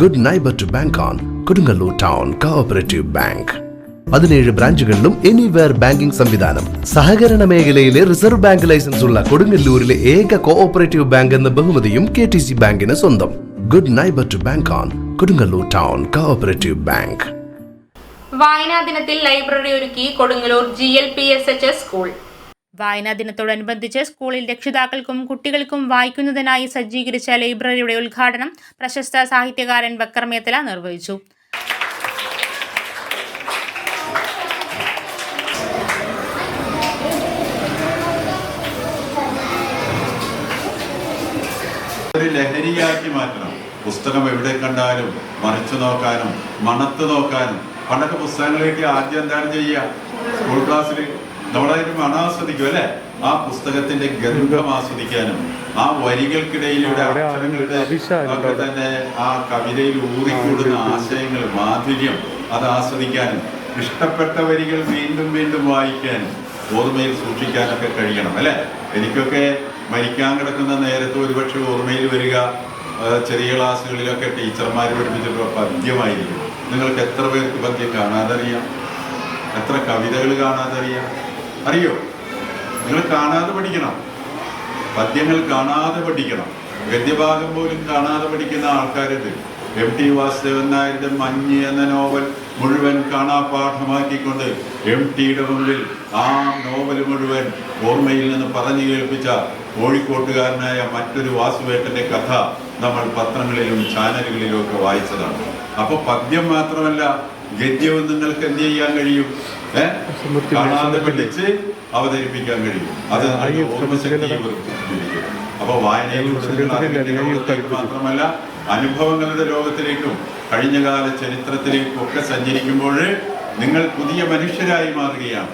Good neighbour to bank on Kodungallur town cooperative bank പതിനേഴ് ബ്രാഞ്ചുകളിലും anywhere banking സംവിധാനം. സഹകരണ മേഖലയിലെ റിസർവ് ബാങ്ക് ലൈസൻസ് ഉള്ള കൊടുങ്ങല്ലൂരിലെ ഏക കോഓപ്പറേറ്റീവ് ബാങ്ക് എന്ന ബഹുമതിയും കെ ടി സി ബാങ്കിന് സ്വന്തം. Good neighbour to bank on Kodungallur town cooperative bank വായനാ ദിനത്തിൽ ലൈബ്രറി ഒരുക്കി Kodungallur G L P S H S school വായനാ ദിനത്തോടനുബന്ധിച്ച് സ്കൂളിൽ രക്ഷിതാക്കൾക്കും കുട്ടികൾക്കും വായിക്കുന്നതിനായി സജ്ജീകരിച്ച ലൈബ്രറിയുടെ ഉദ്ഘാടനം പ്രശസ്ത സാഹിത്യകാരൻ വക്രമേത്തല നിർവഹിച്ചു. ലഹരിയാക്കി മാറ്റണം. പുസ്തകം എവിടെ കണ്ടാലും മറിച്ചു നോക്കാനും മണത്ത് നോക്കാനും. പണ്ടൊക്കെ പുസ്തകങ്ങളേക്ക് ആദ്യം എന്താണ് ചെയ്യുക? സ്കൂൾ ക്ലാസ്സിൽ നമ്മളതിന് മണം ആസ്വദിക്കും അല്ലെ? ആ പുസ്തകത്തിന്റെ ഗന്ധം ആസ്വദിക്കാനും ആ വരികൾക്കിടയിലൂടെ അക്ഷരങ്ങളുടെ ഒക്കെ തന്നെ ആ കവിതയിൽ ഊറിക്കൂടുന്ന ആശയങ്ങൾ മാധുര്യം അത് ആസ്വദിക്കാനും ഇഷ്ടപ്പെട്ട വരികൾ വീണ്ടും വീണ്ടും വായിക്കാനും ഓർമ്മയിൽ സൂക്ഷിക്കാനൊക്കെ കഴിയണം അല്ലെ? എനിക്കൊക്കെ മരിക്കാൻ കിടക്കുന്ന നേരത്ത് ഒരുപക്ഷെ ഓർമ്മയിൽ വരിക ചെറിയ ക്ലാസ്സുകളിലൊക്കെ ടീച്ചർമാർ പഠിപ്പിച്ചിട്ടുള്ള പദ്യമായിരിക്കും. നിങ്ങൾക്ക് എത്ര പേർക്ക് പദ്യം കാണാതറിയാം? എത്ര കവിതകൾ കാണാതറിയാം? അറിയോ? നിങ്ങൾ കാണാതെ പഠിക്കണം. പദ്യങ്ങൾ കാണാതെ പഠിക്കണം. ഗദ്യഭാഗം പോലും കാണാതെ പഠിക്കുന്ന ആൾക്കാരുണ്ട് എം ടി വാസുദേവൻ നായരുടെ മഞ്ഞ് എന്ന നോവൽ മുഴുവൻ കാണാപാഠമാക്കിക്കൊണ്ട് എം ടിയുടെ മുമ്പിൽ ആ നോവൽ മുഴുവൻ ഓർമ്മയിൽ നിന്ന് പറഞ്ഞു കേൾപ്പിച്ച കോഴിക്കോട്ടുകാരനായ മറ്റൊരു വാസുവേട്ടന്റെ കഥ നമ്മൾ പത്രങ്ങളിലും ചാനലുകളിലും ഒക്കെ വായിച്ചതാണ്. അപ്പൊ പദ്യം മാത്രമല്ല ഗദ്യവും നിങ്ങൾക്ക് എന്ത് ചെയ്യാൻ കഴിയും? കാണാതെ പഠിച്ച് അവതരിപ്പിക്കാൻ കഴിയും. അത്. അപ്പൊ വായനയിലൂടെ മാത്രമല്ല അനുഭവങ്ങളുടെ ലോകത്തിലേക്കും കഴിഞ്ഞകാല ചരിത്രത്തിലേക്കും ഒക്കെ സഞ്ചരിക്കുമ്പോൾ നിങ്ങൾ പുതിയ മനുഷ്യരായി മാറുകയാണ്.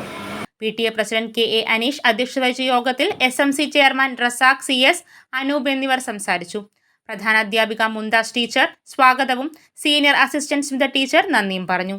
P T A president K A Aneesh അധ്യക്ഷത വഹിച്ച യോഗത്തിൽ S M C chairman Razak C S Anoop എന്നിവർ സംസാരിച്ചു. പ്രധാന അധ്യാപിക മുന്താസ് ടീച്ചർ സ്വാഗതവും സീനിയർ അസിസ്റ്റന്റ് സ്മിത ടീച്ചർ നന്ദിയും പറഞ്ഞു.